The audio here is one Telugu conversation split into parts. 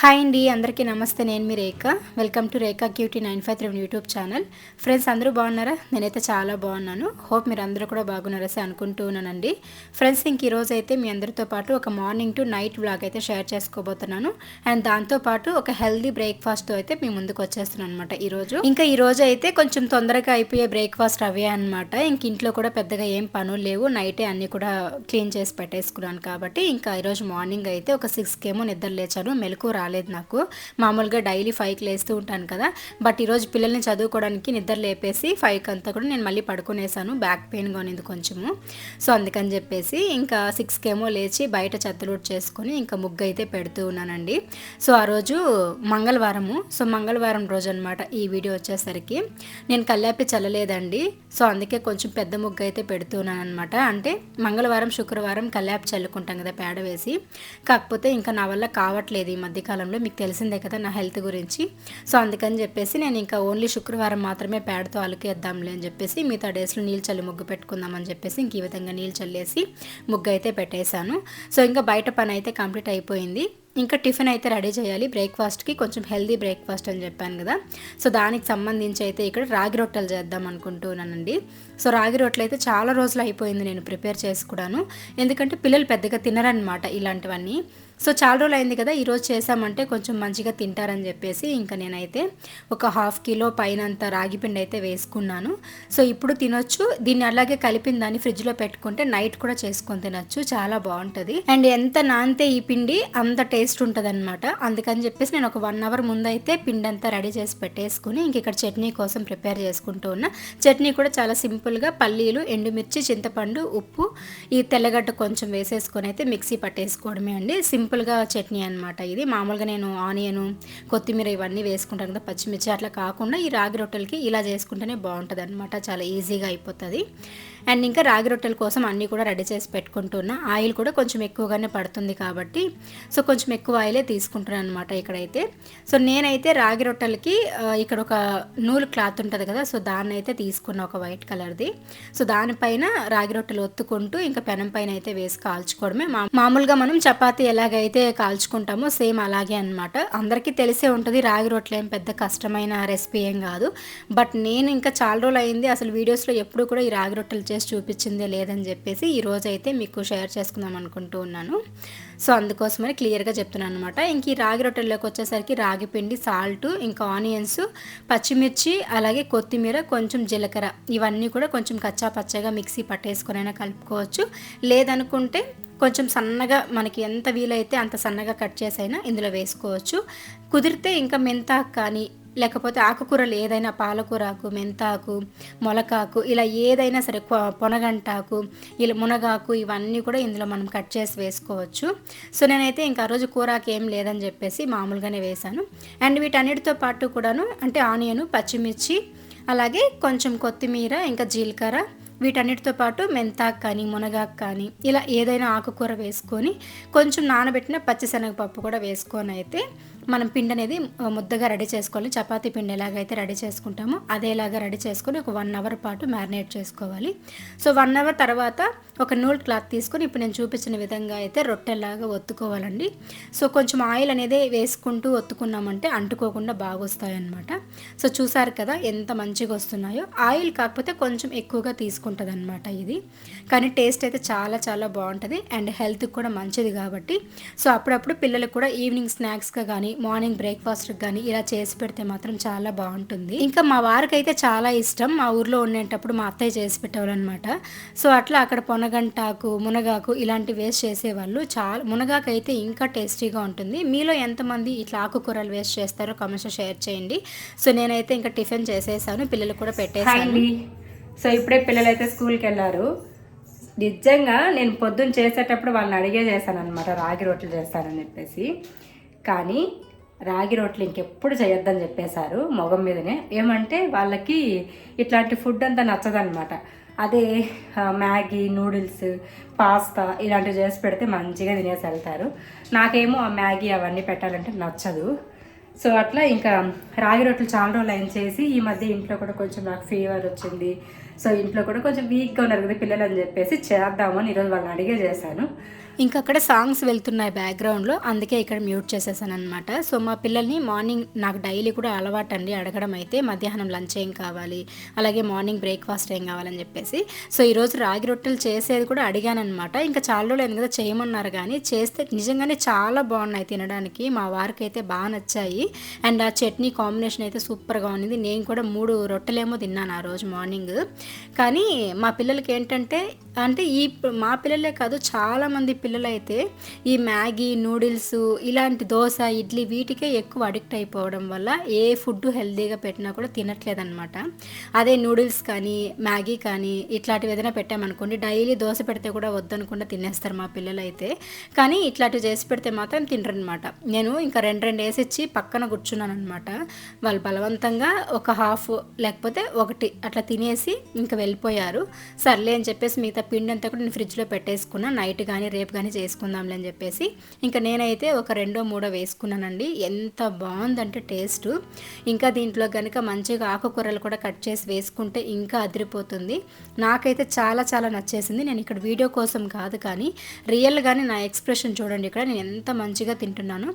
హాయ్ అండి అందరికీ నమస్తే. నేను మీ Rekha. Welcome to Rekha cutie nine five three YouTube channel friends అందరూ బాగున్నారా? నేనైతే చాలా బాగున్నాను. హోప్ మీరు అందరూ కూడా బాగున్నారా అనుకుంటూ ఉన్నానండి. ఫ్రెండ్స్ ఇంక ఈరోజు అయితే మీ అందరితో పాటు ఒక మార్నింగ్ టు నైట్ బ్లాగ్ అయితే షేర్ చేసుకోబోతున్నాను. అండ్ దాంతోపాటు ఒక హెల్దీ బ్రేక్ఫాస్ట్తో అయితే మీ ముందుకు వచ్చేస్తున్నాను అనమాట ఈరోజు ఇంకా ఈ అయితే కొంచెం తొందరగా అయిపోయే బ్రేక్ఫాస్ట్ అవే అనమాట ఇంక ఇంట్లో కూడా పెద్దగా ఏం పనులు లేవు. నైటే అన్నీ కూడా క్లీన్ చేసి పెట్టేసుకున్నాను కాబట్టి ఇంకా ఈరోజు మార్నింగ్ అయితే ఒక సిక్స్కి ఏమో నిద్ర లేచాను. మెలకు రాలేదు. నాకు. మామూలుగా డైలీ ఫైవ్కి లేస్తూ ఉంటాను కదా. బట్ ఈరోజు పిల్లల్ని చదువుకోవడానికి నిద్ర లేపేసి ఫైవ్కి అంతా కూడా నేను మళ్ళీ పడుకునేసాను. బ్యాక్ పెయిన్ కొనింది కొంచెము. సో అందుకని చెప్పేసి ఇంకా సిక్స్కి ఏమో లేచి బయట చెత్తలూట్ చేసుకొని ఇంకా ముగ్గు అయితే పెడుతూ ఉన్నానండి. సో ఆ రోజు మంగళవారము. సో మంగళవారం రోజు అనమాట ఈ వీడియో వచ్చేసరికి. నేను కల్లాపి చల్లలేదండి. సో అందుకే కొంచెం పెద్ద ముగ్గు అయితే పెడుతున్నాను అనమాట అంటే మంగళవారం శుక్రవారం కల్లాపి చల్లుకుంటాం కదా పేడ వేసి. కాకపోతే ఇంకా నా వల్ల కావట్లేదు ఈ మధ్యకాలంలో మీకు తెలిసిందే కదా నా హెల్త్ గురించి. సో అందుకని చెప్పేసి నేను ఇంకా ఓన్లీ శుక్రవారం మాత్రమే పేడతో అలుకేద్దాంలే అని చెప్పేసి మిగతా డేస్లో నీళ్ళు చల్లి ముగ్గు పెట్టుకుందామని చెప్పేసి ఇంక ఈ విధంగా నీళ్ళు చల్లేసి ముగ్గు అయితే పెట్టేశాను. సో ఇంకా బయట పని అయితే కంప్లీట్ అయిపోయింది. ఇంకా టిఫిన్ అయితే రెడీ చేయాలి. బ్రేక్ఫాస్ట్కి కొంచెం హెల్దీ బ్రేక్ఫాస్ట్ అని చెప్పాను కదా. సో దానికి సంబంధించి అయితే ఇక్కడ రాగి రొట్టెలు చేద్దాం అనుకుంటున్నానండి. సో రాగి రొట్టెలు అయితే చాలా రోజులు అయిపోయింది నేను ప్రిపేర్ చేసుకున్నాను. ఎందుకంటే పిల్లలు పెద్దగా తినరనమాట ఇలాంటివన్నీ. సో చాలా రోజులు అయింది కదా ఈరోజు చేసామంటే కొంచెం మంచిగా తింటారని చెప్పేసి ఇంకా నేనైతే ఒక హాఫ్ కిలో పైన అంత రాగి పిండి అయితే వేసుకున్నాను. సో ఇప్పుడు తినొచ్చు. దీన్ని అలాగే కలిపిన దాన్ని ఫ్రిడ్జ్లో పెట్టుకుంటే నైట్ కూడా చేసుకొని తినొచ్చు. చాలా బాగుంటుంది. అండ్ ఎంత నానితే ఈ పిండి అంత టేస్ట్ ఉంటుంది అనమాట అందుకని చెప్పేసి నేను ఒక వన్ అవర్ ముందైతే పిండంతా పిండి అంతా రెడీ చేసి పెట్టేసుకుని ఇంక ఇక్కడ చట్నీ కోసం ప్రిపేర్ చేసుకుంటూ ఉన్నా. చట్నీ కూడా చాలా సింపుల్గా పల్లీలు ఎండుమిర్చి చింతపండు ఉప్పు ఈ తెల్లగడ్డ కొంచెం వేసేసుకొని అయితే మిక్సీ పట్టేసుకోవడమే అండి. సింపుల్గా చట్నీ అనమాట ఇది. మామూలుగా నేను ఆనియన్ కొత్తిమీర ఇవన్నీ వేసుకుంటాను కదా పచ్చిమిర్చి అట్లా కాకుండా ఈ రాగి రొట్టెలకి ఇలా చేసుకుంటేనే బాగుంటుంది అనమాట చాలా ఈజీగా అయిపోతుంది. అండ్ ఇంకా రాగి రొట్టెల కోసం అన్నీ కూడా రెడీ చేసి పెట్టుకుంటున్నా ఆయిల్ కూడా కొంచెం ఎక్కువగానే పడుతుంది కాబట్టి. సో కొంచెం ఎక్కువ ఆయిలే తీసుకుంటున్నాను అనమాట ఇక్కడైతే. సో నేనైతే రాగి రొట్టెలకి ఇక్కడ ఒక నూలు క్లాత్ ఉంటుంది కదా సో దాన్ని అయితే తీసుకున్న ఒక వైట్ కలర్ది. సో దానిపైన రాగి రొట్టెలు ఒత్తుకుంటూ ఇంకా పెనం పైన అయితే వేసి కాల్చుకోవడమే. మామూలుగా మనం చపాతీ ఎలాగైతే కాల్చుకుంటామో సేమ్ అలాగే అనమాట అందరికీ తెలిసే ఉంటుంది రాగి రొట్టెలు ఏం పెద్ద కష్టమైన రెసిపీ ఏం కాదు. బట్ నేను ఇంకా చాలా రోజులు అయింది అసలు వీడియోస్లో ఎప్పుడు కూడా ఈ రాగి రొట్టెలు చేసి చూపించిందే లేదని చెప్పేసి ఈరోజు అయితే మీకు షేర్ చేసుకుందాం అనుకుంటూ ఉన్నాను. సో అందుకోసమని క్లియర్గా చెప్తున్నాను అనమాట ఇంక ఈ రాగి రొట్టెల్లోకి వచ్చేసరికి రాగి పిండి సాల్ట్ ఇంకా ఆనియన్స్ పచ్చిమిర్చి అలాగే కొత్తిమీర కొంచెం జీలకర్ర. ఇవన్నీ కూడా కొంచెం కచ్చా పచ్చగా మిక్సీ పట్టేసుకొనైనా కలుపుకోవచ్చు. లేదనుకుంటే కొంచెం సన్నగా మనకి ఎంత వీలైతే అంత సన్నగా కట్ చేసైనా ఇందులో వేసుకోవచ్చు. కుదిరితే ఇంకా మెంతాకు కానీ లేకపోతే ఆకుకూరలు ఏదైనా పాలకూరాకు మెంతాకు మొలకాకు ఇలా ఏదైనా సరే పొనగంటాకు ఇలా మునగాకు ఇవన్నీ కూడా ఇందులో మనం కట్ చేసి వేసుకోవచ్చు. సో నేనైతే ఇంకా రోజు కూరాకు ఏం లేదని చెప్పేసి మామూలుగానే వేశాను. అండ్ వీటన్నిటితో పాటు కూడాను అంటే ఆనియన్ పచ్చిమిర్చి అలాగే కొంచెం కొత్తిమీర ఇంకా జీలకర్ర వీటన్నిటితో పాటు మెంతాకు కానీ మునగాకు కానీ ఇలా ఏదైనా ఆకుకూర వేసుకొని కొంచెం నానబెట్టిన పచ్చిశనగపప్పు కూడా వేసుకొని అయితే మనం పిండి అనేది ముద్దగా రెడీ చేసుకోవాలి. చపాతీ పిండి ఎలాగైతే రెడీ చేసుకుంటామో అదేలాగా రెడీ చేసుకొని ఒక వన్ అవర్ పాటు మ్యారినేట్ చేసుకోవాలి. సో వన్ అవర్ తర్వాత ఒక నూల్ క్లాత్ తీసుకొని ఇప్పుడు నేను చూపించిన విధంగా అయితే రొట్టెలాగా ఒత్తుకోవాలండి. సో కొంచెం ఆయిల్ అనేది వేసుకుంటూ ఒత్తుకున్నామంటే అంటుకోకుండా బాగా వస్తాయన్నమాట సో చూసారు కదా ఎంత మంచిగా వస్తున్నాయో. ఆయిల్ కాకపోతే కొంచెం ఎక్కువగా తీసుకుంటుంది అనమాట ఇది. కానీ టేస్ట్ అయితే చాలా చాలా బాగుంటుంది. అండ్ హెల్త్కి కూడా మంచిది కాబట్టి. సో అప్పుడప్పుడు పిల్లలకు కూడా ఈవినింగ్ స్నాక్స్గా కానీ మార్నింగ్ బ్రేక్ఫాస్ట్ కానీ ఇలా చేసి పెడితే మాత్రం చాలా బాగుంటుంది. ఇంకా మా వారికి అయితే చాలా ఇష్టం. మా ఊర్లో ఉండేటప్పుడు మా అత్తయ్య చేసి పెట్టేవాళ్ళనమాట. సో అట్లా అక్కడ పొనగంటాకు మునగాకు ఇలాంటి వేస్ట్ చేసేవాళ్ళు. చాలా మునగాకు అయితే ఇంకా టేస్టీగా ఉంటుంది. మీలో ఎంతమంది ఇట్లా ఆకుకూరలు వేస్ట్ చేస్తారో కమెంట్స్ షేర్ చేయండి. సో నేనైతే ఇంకా టిఫిన్ చేసేసాను. పిల్లలు కూడా పెట్టేసాను సో ఇప్పుడే పిల్లలు అయితే స్కూల్కి వెళ్ళారు. నిజంగా నేను పొద్దున్న చేసేటప్పుడు వాళ్ళని అడిగే చేశాను అనమాట రాగి రొట్టెలు చేస్తానని చెప్పేసి. కానీ రాగి రొట్టెలు ఇంకెప్పుడు చేయొద్దని చెప్పేశారు మొగం మీదనే. ఏమంటే వాళ్ళకి ఇట్లాంటి ఫుడ్ అంతా నచ్చదనమాట అదే మ్యాగీ నూడిల్స్ పాస్తా ఇలాంటివి చేసి పెడితే మంచిగా తినేసి వెళ్తారు. నాకేమో ఆ మ్యాగీ అవన్నీ పెట్టాలంటే నచ్చదు. సో అట్లా ఇంకా రాగి రొట్టెలు చాలా రోజులు అయిన చేసి ఈ మధ్య ఇంట్లో కూడా కొంచెం నాకు ఫీవర్ వచ్చింది. సో ఇంట్లో కూడా కొంచెం వీక్గా ఉన్నారు కదా పిల్లలు అని చెప్పేసి చేద్దామని ఈరోజు వాళ్ళని అడిగే చేశాను. ఇంకా అక్కడ సాంగ్స్ వెళ్తున్నాయి బ్యాక్గ్రౌండ్లో అందుకే ఇక్కడ మ్యూట్ చేసేసాను అనమాట సో మా పిల్లల్ని మార్నింగ్ నాకు డైలీ కూడా అలవాటు అండి అడగడం అయితే మధ్యాహ్నం లంచ్ ఏం కావాలి అలాగే మార్నింగ్ బ్రేక్ఫాస్ట్ ఏం కావాలని చెప్పేసి. సో ఈరోజు రాగి రొట్టెలు చేసేది కూడా అడిగాను అనమాట ఇంకా చాలా రోజులు కదా చేయమన్నారు కానీ చేస్తే నిజంగానే చాలా బాగున్నాయి తినడానికి. మా వారికి అయితే బాగా నచ్చాయి. అండ్ ఆ చట్నీ కాంబినేషన్ అయితే సూపర్గా ఉంది నేను కూడా మూడు రొట్టెలేమో తిన్నాను ఆ రోజు మార్నింగ్. కానీ మా పిల్లలకి ఏంటంటే అంటే ఈ మా పిల్లలే కాదు చాలామంది పిల్లలైతే ఈ మ్యాగీ నూడిల్స్ ఇలాంటి దోశ ఇడ్లీ వీటికే ఎక్కువ అడిక్ట్ అయిపోవడం వల్ల ఏ ఫుడ్ హెల్తీగా పెట్టినా కూడా తినట్లేదన్నమాట. అదే నూడిల్స్ కానీ మ్యాగీ కానీ ఇట్లాంటివి ఏదైనా పెట్టామనుకోండి డైలీ దోశ పెడితే కూడా వద్దనుకుండా తినేస్తారు మా పిల్లలైతే. కానీ ఇట్లాంటివి చేసి పెడితే మాత్రం తినరనమాట నేను ఇంకా రెండు రెండు వేసి ఇచ్చి పక్కన కూర్చున్నాను అనమాట వాళ్ళు బలవంతంగా ఒక హాఫ్ లేకపోతే ఒకటి అట్లా తినేసి ఇంకా వెళ్ళిపోయారు. సర్లే అని చెప్పేసి మిగతా పిండి అంతా కూడా నేను ఫ్రిడ్జ్లో పెట్టేసుకున్నా. నైట్ కానీ రేపు కానీ చేసుకుందాంలే అని చెప్పేసి ఇంకా నేనైతే ఒక రెండో మూడో వేసుకున్నానండి. ఎంత బాగుందంటే టేస్ట్. ఇంకా దీంట్లో కనుక మంచిగా ఆకుకూరలు కూడా కట్ చేసి వేసుకుంటే ఇంకా అదిరిపోతుంది. నాకైతే చాలా చాలా నచ్చేసింది. నేను ఇక్కడ వీడియో కోసం కాదు కానీ రియల్గానే నా ఎక్స్ప్రెషన్ చూడండి ఇక్కడ. నేను ఎంత మంచిగా తింటున్నాను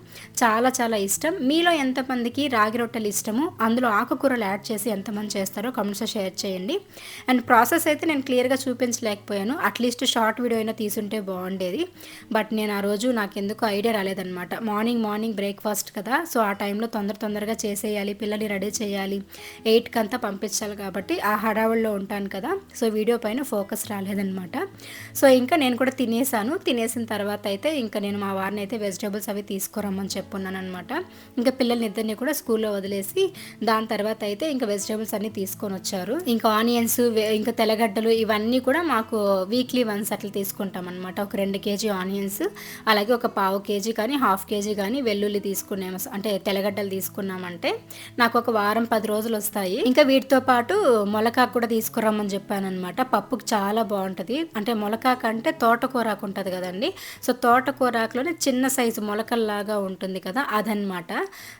చాలా చాలా ఇష్టం. మీలో ఎంతమందికి రాగి రొట్టెలు ఇష్టము అందులో ఆకుకూరలు యాడ్ చేసి ఎంతమంది చేస్తారో కమెంట్స్లో షేర్ చేయండి. అండ్ ప్రాసెస్ అయితే నేను క్లియర్గా చూపించలేకపోయాను అట్లీస్ట్ షార్ట్ వీడియో అయినా తీసుంటే బాగుండేది. బట్ నేను ఆ రోజు నాకు ఎందుకు ఐడియా రాలేదనమాట మార్నింగ్ మార్నింగ్ బ్రేక్ఫాస్ట్ కదా. సో ఆ టైంలో తొందర తొందరగా చేసేయాలి పిల్లల్ని రెడీ చేయాలి. ఎయిట్కి అంతా పంపించాలి కాబట్టి ఆ హడావుల్లో ఉంటాను కదా. సో వీడియో పైన ఫోకస్ రాలేదనమాట సో ఇంకా నేను కూడా తినేసాను. తినేసిన తర్వాత అయితే ఇంకా నేను మా వారిని అయితే వెజిటేబుల్స్ అవి తీసుకురమ్మని చెప్పున్నాను అనమాట ఇంకా పిల్లల్ని ఇద్దరిని కూడా స్కూల్లో వదిలేసి దాని తర్వాత అయితే ఇంకా వెజిటేబుల్స్ అన్నీ తీసుకొని వచ్చారు. ఇంకా ఆనియన్స్ ఇంకా తెల్లగడ్డలు ఇవన్నీ కూడా మాకు వీక్లీ వన్స్ అట్లా తీసుకుంటాం అనమాట ఒక రెండు కేజీ ఆనియన్స్ అలాగే ఒక పావు కేజీ కానీ హాఫ్ కేజీ కానీ వెల్లుల్లి తీసుకున్నాము అంటే తెల్లగడ్డలు తీసుకున్నామంటే నాకు ఒక వారం పది రోజులు వస్తాయి. ఇంకా వీటితో పాటు మొలకాకు కూడా తీసుకురమ్మని చెప్పాను అనమాట పప్పుకి చాలా బాగుంటుంది. అంటే మొలకాకు అంటే తోటకూరాకు ఉంటుంది కదండి. సో తోటకూరాకులోనే చిన్న సైజు మొలకల్లాగా ఉంటుంది కదా అదనమాట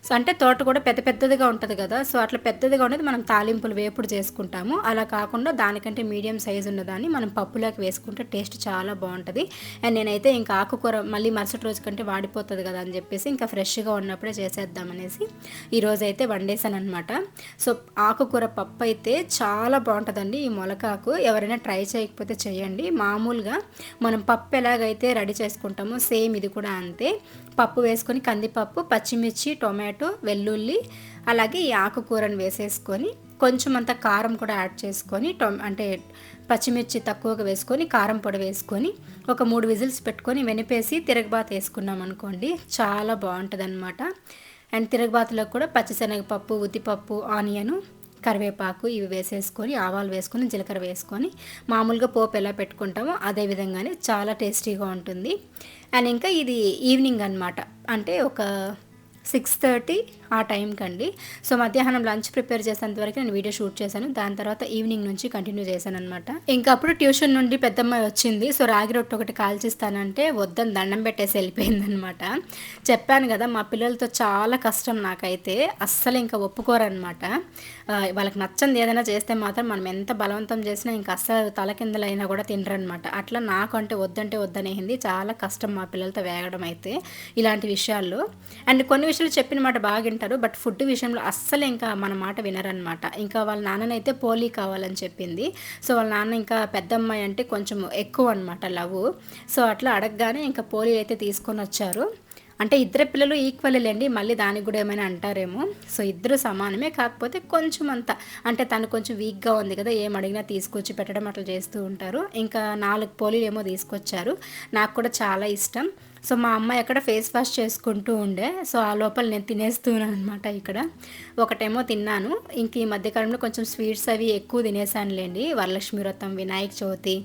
సో అంటే తోట కూడా పెద్ద పెద్దదిగా ఉంటుంది కదా. సో అట్లా పెద్దదిగా ఉండేది మనం తాలింపులు వేపుడు చేసుకుంటాము. అలా కాకుండా దానికంటే మీడియం సైజు ఉన్నదాన్ని మనం పప్పు పప్పులోకి వేసుకుంటే టేస్ట్ చాలా బాగుంటుంది. అండ్ నేనైతే ఇంకా ఆకుకూర మళ్ళీ మరుసటి రోజు కంటే వాడిపోతుంది కదా అని చెప్పేసి ఇంకా ఫ్రెష్గా ఉన్నప్పుడే చేసేద్దామనేసి ఈరోజు అయితే వండేసాను అనమాట సో ఆకుకూర పప్పు అయితే చాలా బాగుంటుందండి ఈ మొలకాకు. ఎవరైనా ట్రై చేయకపోతే చేయండి. మామూలుగా మనం పప్పు ఎలాగైతే రెడీ చేసుకుంటామో సేమ్ ఇది కూడా అంతే. పప్పు వేసుకొని కందిపప్పు పచ్చిమిర్చి టొమాటో వెల్లుల్లి అలాగే ఈ ఆకుకూరను వేసేసుకొని కొంచెం అంత కారం కూడా యాడ్ చేసుకొని టొ అంటే పచ్చిమిర్చి తక్కువగా వేసుకొని కారం పొడి వేసుకొని ఒక మూడు విజిల్స్ పెట్టుకొని వెనిపేసి తిరగబాత వేసుకున్నాం అనుకోండి చాలా బాగుంటుంది అనమాట అండ్ తిరగబాతలో కూడా పచ్చిశనగపప్పు ఉద్దిపప్పు ఆనియను కరివేపాకు ఇవి వేసేసుకొని ఆవాలు వేసుకొని జీలకర్ర వేసుకొని మామూలుగా పోపు ఎలా పెట్టుకుంటామో అదే విధంగానే చాలా టేస్టీగా ఉంటుంది. అండ్ ఇంకా ఇది ఈవినింగ్ అనమాట అంటే ఒక సిక్స్ థర్టీ ఆ టైంకి అండి సో మధ్యాహ్నం లంచ్ ప్రిపేర్ చేసేంత వరకు నేను వీడియో షూట్ చేశాను. దాని తర్వాత ఈవినింగ్ నుంచి కంటిన్యూ చేశాను అనమాట ఇంకా అప్పుడు ట్యూషన్ నుండి పెద్దమ్మాయి వచ్చింది. సో రాగి రొట్టె ఒకటి కాల్చిస్తానంటే వద్దని దండం పెట్టేసి వెళ్ళిపోయిందనమాట చెప్పాను కదా మా పిల్లలతో చాలా కష్టం నాకైతే. అస్సలు ఇంకా ఒప్పుకోరనమాట వాళ్ళకి నచ్చంది ఏదైనా చేస్తే మాత్రం మనం ఎంత బలవంతం చేసినా ఇంకా అస్సలు తలకిందలైనా కూడా తినరనమాట అట్లా నాకు అంటే వద్దంటే వద్దనేది చాలా కష్టం మా పిల్లలతో వేగడం అయితే ఇలాంటి విషయాల్లో. అండ్ కొన్ని విషయంలో చెప్పిన మాట బాగా వింటారు బట్ ఫుడ్ విషయంలో అస్సలు ఇంకా మన మాట వినరనమాట ఇంకా వాళ్ళ నాన్ననైతే పోలీ కావాలని చెప్పింది. సో వాళ్ళ నాన్న ఇంకా పెద్దమ్మాయి అంటే కొంచెం ఎక్కువ అనమాట లవ్ సో అట్లా అడగగానే ఇంకా పోలీలు అయితే తీసుకొని వచ్చారు. అంటే ఇద్దరు పిల్లలు ఈక్వల్ లేండి మళ్ళీ దానికి కూడా ఏమైనా అంటారేమో. సో ఇద్దరు సమానమే కాకపోతే కొంచెం అంత. అంటే తను కొంచెం వీక్గా ఉంది కదా ఏం అడిగినా తీసుకొచ్చి పెట్టడం అట్లా చేస్తూ ఉంటారు. ఇంకా నాలుగు పోలీలు ఏమో తీసుకొచ్చారు. నాకు కూడా చాలా ఇష్టం. సో మా అమ్మాయి అక్కడ ఫేస్ వాష్ చేసుకుంటూ ఉండే సో ఆ లోపల నేను తినేస్తున్నాను అనమాట ఇక్కడ. ఒకటేమో తిన్నాను. ఇంక ఈ మధ్యకాలంలో కొంచెం స్వీట్స్ అవి ఎక్కువ తినేసానులేండి వరలక్ష్మి వ్రతం వినాయక చవితి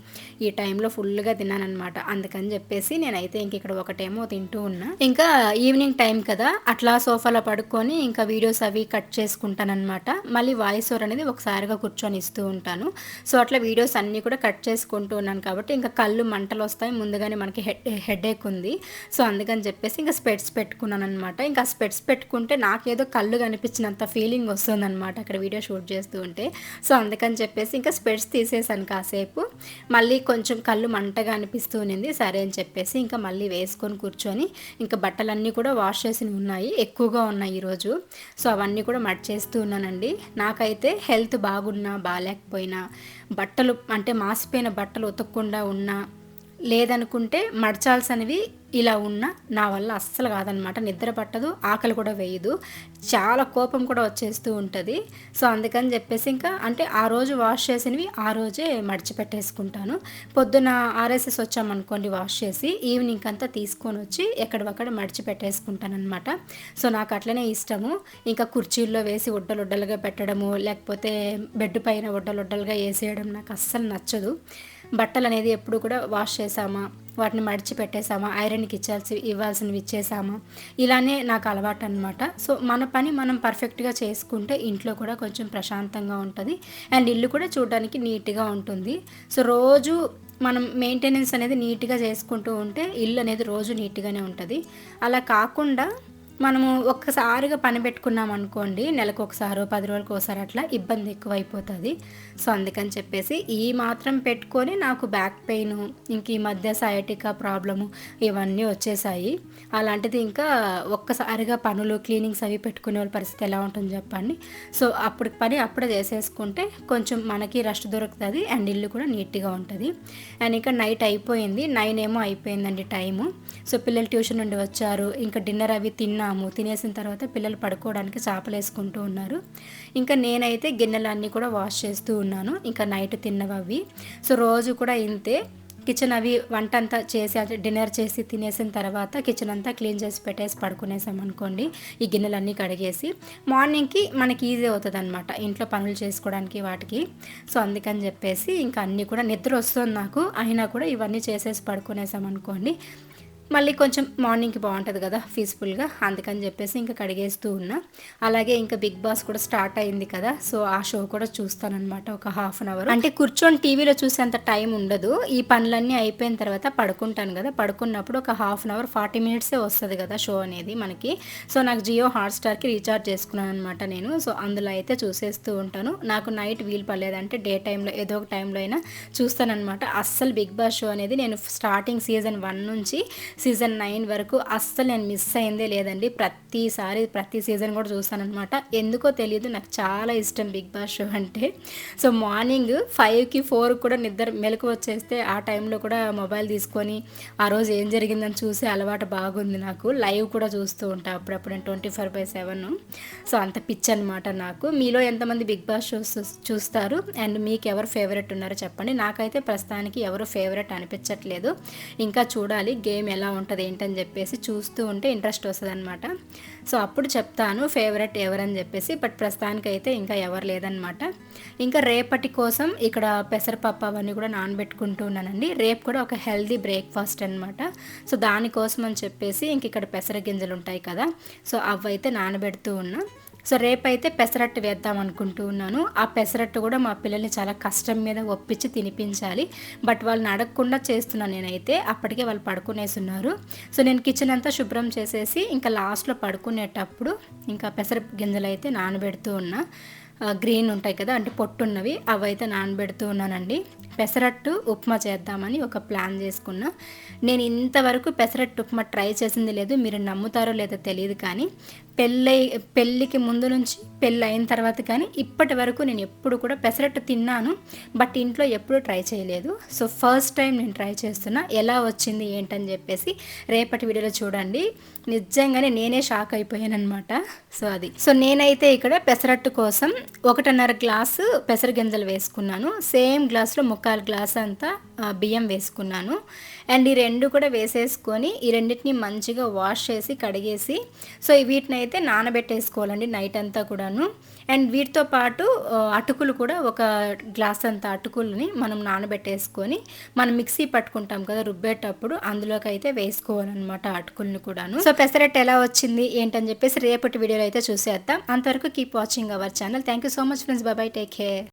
ఈ టైంలో ఫుల్గా తిన్నానమాట అందుకని చెప్పేసి నేనైతే ఇంక ఇక్కడ ఒకటేమో తింటూ ఉన్నా. ఇంకా ఈవినింగ్ టైం కదా అట్లా సోఫాలో పడుకొని ఇంకా వీడియోస్ అవి కట్ చేసుకుంటానమాట మళ్ళీ వాయిస్ ఓవర్ అనేది ఒకసారిగా కూర్చొని ఇస్తూ ఉంటాను. సో అట్లా వీడియోస్ అన్నీ కూడా కట్ చేసుకుంటూ ఉన్నాను కాబట్టి ఇంకా కళ్ళు మంటలు వస్తాయి. ముందుగానే మనకి హెడ్ హెడేక్ ఉంది. సో అందుకని చెప్పేసి ఇంకా స్పెట్స్ పెట్టుకున్నాను అనమాట ఇంకా స్పెట్స్ పెట్టుకుంటే నాకేదో కళ్ళు కనిపించినంత ఫీలింగ్ వస్తుందన్నమాట అక్కడ వీడియో షూట్ చేస్తూ ఉంటే. సో అందుకని చెప్పేసి ఇంకా స్పెట్స్ తీసేసాను కాసేపు. మళ్ళీ కొంచెం కళ్ళు మంటగా అనిపిస్తూ ఉన్నింది సరే అని చెప్పేసి ఇంకా మళ్ళీ వేసుకొని కూర్చొని ఇంకా బట్టలన్నీ కూడా వాష్ చేసి ఉన్నాయి. ఎక్కువగా ఉన్నాయి ఈరోజు. సో అవన్నీ కూడా మట్ చేస్తూ ఉన్నానండి. నాకైతే హెల్త్ బాగున్నా బాగాలేకపోయినా బట్టలు అంటే మాసిపోయిన బట్టలు ఉతకకుండా ఉన్నా లేదనుకుంటే మడచాల్సినవి ఇలా ఉన్న నా వల్ల అస్సలు కాదనమాట. నిద్ర పట్టదు ఆకలి కూడా వేయదు. చాలా కోపం కూడా వచ్చేస్తూ ఉంటుంది. సో అందుకని చెప్పేసి ఇంకా అంటే ఆ రోజు వాష్ చేసినవి ఆ రోజే మడిచి పెట్టేసుకుంటాను పొద్దున ఆర్ఎస్ఎస్ వచ్చామనుకోండి వాష్ చేసి ఈవినింగ్ అంతా తీసుకొని వచ్చి ఎక్కడవక్కడ మడిచిపెట్టేసుకుంటాను అనమాట సో నాకు అట్లనే ఇష్టము. ఇంకా కుర్చీల్లో వేసి ఉడ్డలుడ్డలుగా పెట్టడము లేకపోతే బెడ్ పైన ఉడ్డలుడ్డలుగా వేసేయడం నాకు అస్సలు నచ్చదు. బట్టలు అనేది ఎప్పుడు కూడా వాష్ చేసామా వాటిని మడిచి పెట్టేసామా ఐరన్కి ఇచ్చాల్సి ఇవ్వాల్సినవి ఇచ్చేసామా ఇలానే నాకు అలవాటు అనమాట సో మన పని మనం పర్ఫెక్ట్గా చేసుకుంటే ఇంట్లో కూడా కొంచెం ప్రశాంతంగా ఉంటుంది. అండ్ ఇల్లు కూడా చూడడానికి నీట్గా ఉంటుంది. సో రోజు మనం మెయింటెనెన్స్ అనేది నీట్గా చేసుకుంటూ ఉంటే ఇల్లు అనేది రోజు నీట్గానే ఉంటుంది. అలా కాకుండా మనము ఒక్కసారిగా పని పెట్టుకున్నాం అనుకోండి నెలకు ఒకసారో పది రోజులకు ఒకసారి అట్లా ఇబ్బంది ఎక్కువైపోతుంది. సో అందుకని చెప్పేసి ఈ మాత్రం పెట్టుకొని నాకు బ్యాక్ పెయిన్ ఇంక ఈ మధ్య సయాటికా ప్రాబ్లము ఇవన్నీ వచ్చేసాయి. అలాంటిది ఇంకా ఒక్కసారిగా పనులు క్లీనింగ్స్ అవి పెట్టుకునే వాళ్ళ పరిస్థితి ఎలా ఉంటుంది చెప్పండి. సో అప్పుడు పని అప్పుడే చేసేసుకుంటే కొంచెం మనకి రెస్ట్ దొరుకుతుంది అండ్ ఇల్లు కూడా నీట్గా ఉంటుంది. అండ్ ఇంకా నైట్ అయిపోయింది నైన్ ఏమో అయిపోయిందండి టైము. సో పిల్లలు ట్యూషన్ నుండి వచ్చారు ఇంకా డిన్నర్ అవి తిన్నా. తిన్నాము తినేసిన తర్వాత పిల్లలు పడుకోవడానికి చేపలు వేసుకుంటూ ఉన్నారు. ఇంకా నేనైతే గిన్నెలన్నీ కూడా వాష్ చేస్తూ ఉన్నాను. ఇంకా నైట్ తిన్నవి అవి. సో రోజు కూడా ఇంతే. కిచెన్ అవి వంట అంతా చేసి డిన్నర్ చేసి తినేసిన తర్వాత కిచెన్ అంతా క్లీన్ చేసి పెట్టేసి పడుకునేసాం అనుకోండి. ఈ గిన్నెలన్నీ కడిగేసి. మార్నింగ్కి మనకి ఈజీ అవుతుంది అనమాట ఇంట్లో పనులు చేసుకోవడానికి వాటికి. సో అందుకని చెప్పేసి ఇంకా అన్నీ కూడా నిద్ర వస్తుంది నాకు. అయినా కూడా ఇవన్నీ చేసేసి పడుకునేసాం అనుకోండి. మళ్ళీ కొంచెం మార్నింగ్కి బాగుంటుంది కదా పీస్ఫుల్గా. అందుకని చెప్పేసి ఇంకా కడిగేస్తూ ఉన్నా. అలాగే ఇంకా బిగ్ బాస్ కూడా స్టార్ట్ అయింది కదా సో ఆ షో కూడా చూస్తానమాట ఒక హాఫ్ అన్ అవర్. అంటే కూర్చొని టీవీలో చూసేంత టైం ఉండదు. ఈ పనులన్నీ అయిపోయిన తర్వాత పడుకుంటాను కదా పడుకున్నప్పుడు ఒక హాఫ్ అన్ అవర్ ఫార్టీ మినిట్సే వస్తుంది కదా షో అనేది మనకి. సో నాకు జియో హాట్స్టార్కి రీఛార్జ్ చేసుకున్నాను అనమాట నేను. సో అందులో అయితే చూసేస్తూ ఉంటాను. నాకు నైట్ వీలు పడలేదంటే డే టైంలో ఏదో ఒక టైంలో అయినా చూస్తానమాట అస్సలు బిగ్ బాస్ షో అనేది నేను స్టార్టింగ్ సీజన్ వన్ నుంచి సీజన్ నైన్ వరకు అస్సలు నేను మిస్ అయిందే లేదండి. ప్రతిసారి ప్రతి సీజన్ కూడా చూస్తానమాట ఎందుకో తెలియదు నాకు చాలా ఇష్టం బిగ్ బాస్ షో అంటే. సో మార్నింగ్ ఫైవ్కి ఫోర్ కూడా నిద్ర మెలకు వచ్చేస్తే ఆ టైంలో కూడా మొబైల్ తీసుకొని ఆ రోజు ఏం జరిగిందని చూసే అలవాటు బాగుంది నాకు. లైవ్ కూడా చూస్తూ ఉంటా. అప్పుడప్పుడు నేను twenty four by seven. So అంత పిచ్ అనమాట నాకు. మీలో ఎంతమంది బిగ్ బాస్ షోస్ చూస్తారు? అండ్ మీకు ఎవరు ఫేవరెట్ ఉన్నారో చెప్పండి. నాకైతే ప్రస్తుతానికి ఎవరు ఫేవరెట్ అనిపించట్లేదు. ఇంకా చూడాలి గేమ్ ఎలా ఉంటుంది ఏంటని చెప్పేసి చూస్తూ ఉంటే ఇంట్రెస్ట్ వస్తుంది అనమాట సో అప్పుడు చెప్తాను ఫేవరెట్ ఎవరని చెప్పేసి బట్ ప్రస్తుతానికైతే ఇంకా ఎవరు లేదనమాట ఇంకా రేపటి కోసం ఇక్కడ పెసరపప్పు అవన్నీ కూడా నానబెట్టుకుంటూ ఉన్నానండి. రేపు కూడా ఒక హెల్దీ బ్రేక్ఫాస్ట్ అనమాట సో దానికోసం అని చెప్పేసి ఇంక ఇక్కడ పెసర గింజలు ఉంటాయి కదా సో అవైతే నానబెడుతూ ఉన్నా. సో రేపైతే పెసరట్టు వేద్దాం అనుకుంటూ ఉన్నాను. ఆ పెసరట్టు కూడా మా పిల్లల్ని చాలా కష్టం మీద ఒప్పించి తినిపించాలి. బట్ వాళ్ళని అడగకుండా చేస్తున్నాను నేనైతే. అప్పటికే వాళ్ళు పడుకునేస్తున్నారు సో నేను కిచెన్ అంతా శుభ్రం చేసేసి ఇంకా లాస్ట్లో పడుకునేటప్పుడు ఇంకా పెసర గింజలు అయితే నానబెడుతూ ఉన్నా. గ్రీన్ ఉంటాయి కదా అంటే పొట్టున్నవి అవి అయితే నానబెడుతూ ఉన్నానండి. పెసరట్టు ఉప్మా చేద్దామని ఒక ప్లాన్ చేసుకున్నా. నేను ఇంతవరకు పెసరట్టు ఉప్మా ట్రై చేసింది లేదు మీరు నమ్ముతారో లేదో తెలియదు కానీ పెళ్ళై పెళ్ళికి ముందు నుంచి పెళ్ళి అయిన తర్వాత కానీ ఇప్పటి వరకు నేను ఎప్పుడు కూడా పెసరట్టు తిన్నాను బట్ ఇంట్లో ఎప్పుడు ట్రై చేయలేదు. సో ఫస్ట్ టైం నేను ట్రై చేస్తున్నా ఎలా వచ్చింది ఏంటని చెప్పేసి రేపటి వీడియోలో చూడండి. నిజంగానే నేనే షాక్ అయిపోయాను అనమాట సో అది. సో నేనైతే ఇక్కడ పెసరట్టు కోసం ఒకటిన్నర గ్లాసు పెసర గింజలు వేసుకున్నాను. సేమ్ గ్లాసులో ముక్క ముక్కాలు గ్లాస్ అంతా బియ్యం వేసుకున్నాను. అండ్ ఈ రెండు కూడా వేసేసుకొని ఈ రెండింటిని మంచిగా వాష్ చేసి కడిగేసి సో వీటిని అయితే నానబెట్టేసుకోవాలండి నైట్ అంతా కూడాను. అండ్ వీటితో పాటు అటుకులు కూడా ఒక గ్లాస్ అంత అటుకులని మనం నానబెట్టేసుకొని మనం మిక్సీ పట్టుకుంటాం కదా రుబ్బేటప్పుడు అందులోకి అయితే వేసుకోవాలన్నమాట అటుకుల్ని కూడాను. సో పెసరెట్ ఎలా వచ్చింది ఏంటని చెప్పేసి రేపటి వీడియోలో అయితే చూసేద్దాం. అంతవరకు keep watching our channel thank you so much friends బాబాయ్ టేక్ కేర్